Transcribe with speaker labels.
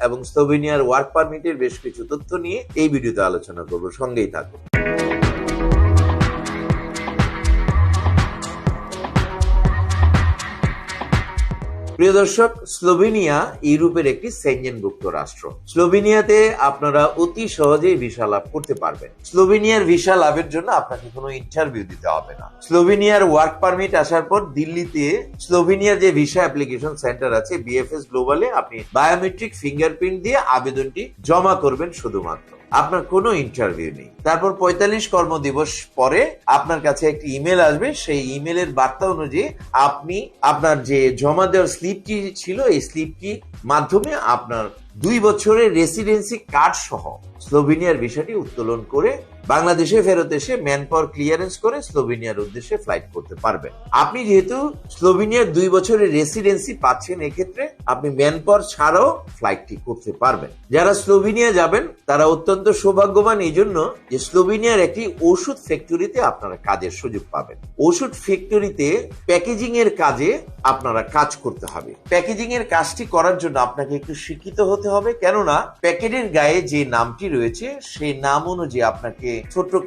Speaker 1: এবং স্লোভেনিয়ার ওয়ার্ক পারমিটের বেশ কিছু তথ্য নিয়ে এই ভিডিওতে আলোচনা করব। সঙ্গেই থাকুন। প্রিয় দর্শক, স্লোভেনিয়া ইউরোপের একটি সেঞ্জেনভুক্ত রাষ্ট্র। স্লোভেনিয়াতে আপনারা অতি সহজেই ভিসা লাভ করতে পারবেন। স্লোভেনিয়ার ভিসা লাভের জন্য আপনাকে কোনো ইন্টারভিউ দিতে হবে না। স্লোভেনিয়ার ওয়ার্ক পারমিট আসার পর দিল্লিতে স্লোভেনিয়ার যে ভিসা অ্যাপ্লিকেশন সেন্টার আছে বিএফএস গ্লোবালে আপনি বায়োমেট্রিক ফিঙ্গারপ্রিন্ট দিয়ে আবেদনটি জমা করবেন শুধুমাত্র। আপনার কোনো ইন্টারভিউ নেই। তারপর পঁয়তাল্লিশ কর্মদিবস পরে আপনার কাছে একটি ইমেল আসবে। সেই ইমেলের বার্তা অনুযায়ী আপনি আপনার যে জমা দেওয়ার স্লিপটি ছিল, এই স্লিপটি মাধ্যমে আপনার দুই বছরের রেসিডেন্সি কার্ড সহ স্লোভেনিয়ার বিষয়টি উত্তোলন করে বাংলাদেশে ফেরত এসে ম্যান পাওয়ার ক্লিয়ারেন্স করে স্লোভেনিয়ার উদ্দেশ্যে ফ্লাইট করতে পারবেন। আপনি যেহেতু স্লোভেনিয়ার দুই বছরের রেসিডেন্সি পাচ্ছেন, এক্ষেত্রে আপনি ম্যান পাওয়ার ছাড়াও ফ্লাইটটি করতে পারবেন। যারা স্লোভেনিয়া যাবেন, তারা অত্যন্ত সৌভাগ্যবান এই জন্য যে স্লোভেনিয়ার একটি ওষুধ ফ্যাক্টরিতে আপনারা কাজের সুযোগ পাবেন। ওষুধ ফ্যাক্টরিতে প্যাকেজিং এর কাজে আপনারা কাজ করতে হবে। প্যাকেজিং এর কাজটি করার জন্য আপনাকে একটু শিক্ষিত হতে হবে। কেননা প্যাকেটের গায়ে যে নামটি রয়েছে সেই নাম অনুযায়ী আপনাকে ছোট্ট